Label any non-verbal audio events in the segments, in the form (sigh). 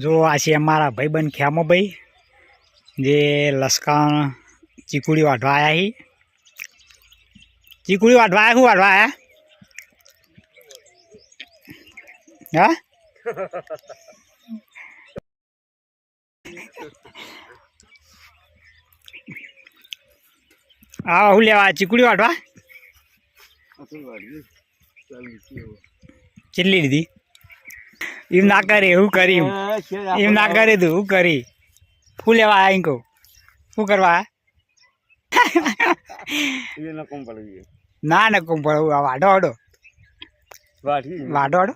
જો આ છે અમારા ભાઈબંધ ખ્યામોભાઈ જે લસકાણ ચીકુડી વાઢવા આવ્યા હી. ચીકુડી વાઢવા આવ્યા શું વાઢવા આવ્યા હા? હા હું લેવા ચીકુડી વાઢવા? ચીલી લીધી. એમ ના કરે, એવું કરી એમ ના કરે તું હું કરી? શું લેવા આઈ કહું. શું કરવા? ના ના ને કોમ આ વાડો વાડો. વાડો વાડો?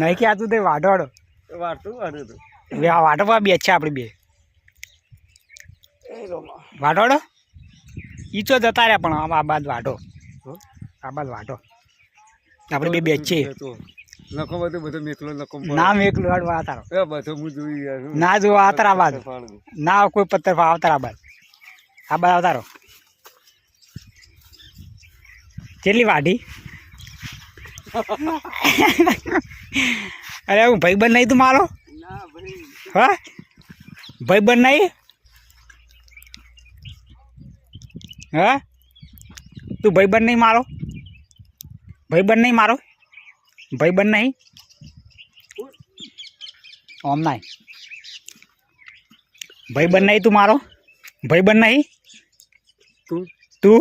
નહીં ક્યાં તું વાડો વાડો. આ વાડો પર બે છે આપણે બે. વાડો વાડો? ઈ તો જતા રહ્યા પણ આ બાદ વાડો આ બાદ વાડો આપણે બે બે છે. નખો બધું બધું મેકલો નખો ના મેકલો વાડો વાતારો એ બધું હું જોઈ ગયા ના જો આ બાદ ના કોઈ પથ્થર ફા આવતાર આ બાદ આવતારો કેટલી વાઢી? (laughs) અરે હું ભાઈબંધ નહીં તું મારો? હા ભાઈ. બન ભાઈબંધ નહીં? હા? તું ભાઈબંધ નહીં મારો? ભાઈબંધ નહીં મારો? ભાઈબંધ નહીં ઓમ નહીં ભાઈબંધ નહીં તું મારો? ભાઈબંધ નહીં તું? તું?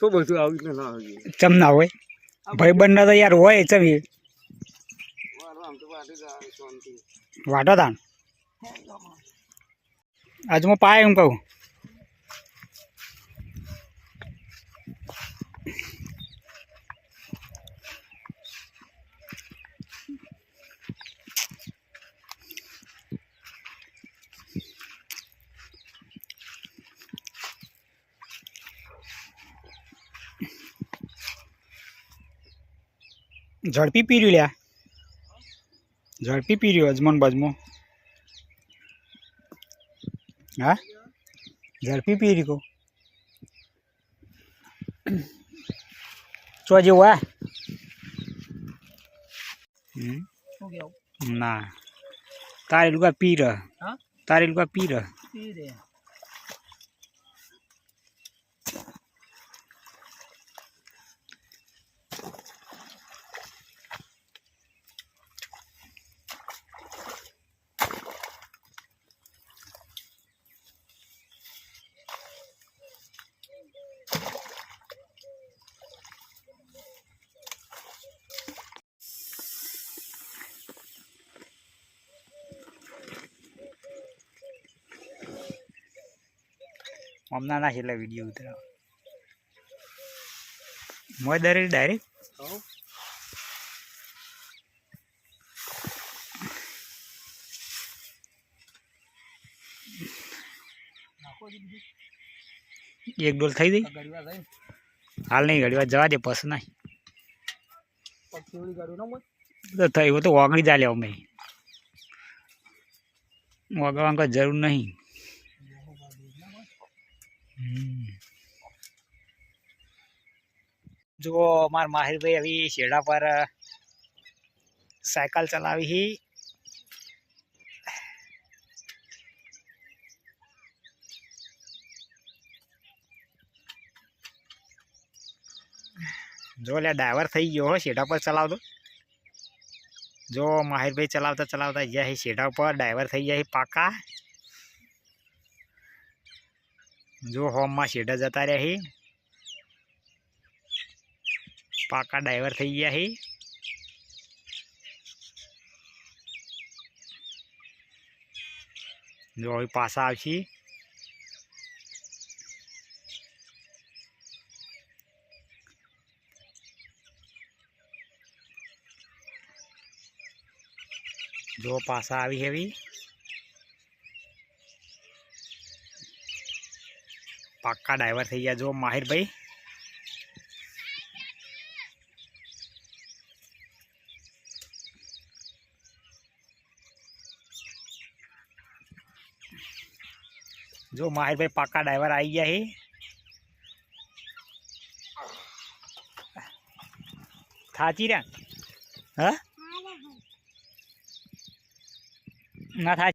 તો બધું આવી ને ના આવી ચમ ના હોય? ભાઈબંધ તો યાર હોય ચમ આમ તો વાટી વાટો તાણ આજ હું પાય એમ કહું. ઝડપી પીર્યું લ્યા. ઝડપી પીર્યું અજમન બજમો. હા? ઝડપી પીરી કહું. ચો જેવું હા હમ? ના. તારે લુકા પી રહ હા? તારી લુકા પી રહ હમણાં ના છેલ્લા વીડિયો ઉતરાવ. મોય દરેક ડાયરેક્ટ એક ડોલ થઈ ગઈ? હાલ નહીં ઘડી વાર જવા દે, પસ નહીં. થયું તો ઓગળી ચાલે અમે. ઓગળવાની કોઈ જરૂર નહીં. જુઓ, અમારા માહિરભાઈ આવી શેડા પર સાયકલ ચલાવી હી. જો લે ડ્રાઈવર થઈ ગયો હો શેડા પર ચલાવતો. જો માહિરભાઈ ચલાવતા ચલાવતા ગયા હી શેડા ઉપર, ડ્રાઈવર થઈ ગયા પાકા. જો હોમમાં શેડા જતા રહ્યા પાકા ડ્રાઈવર થઈ ગયા હી જો હવે પાછા આવશે જો પાછા આવી હેવી પાક્કા ડ્રાઈવર થઈ ગયા જો માહિરભાઈ જો માહિરભાઈ પાક્કા ડ્રાઈવર આવી ગયા હે થાચી રહ્યા હા ના થાય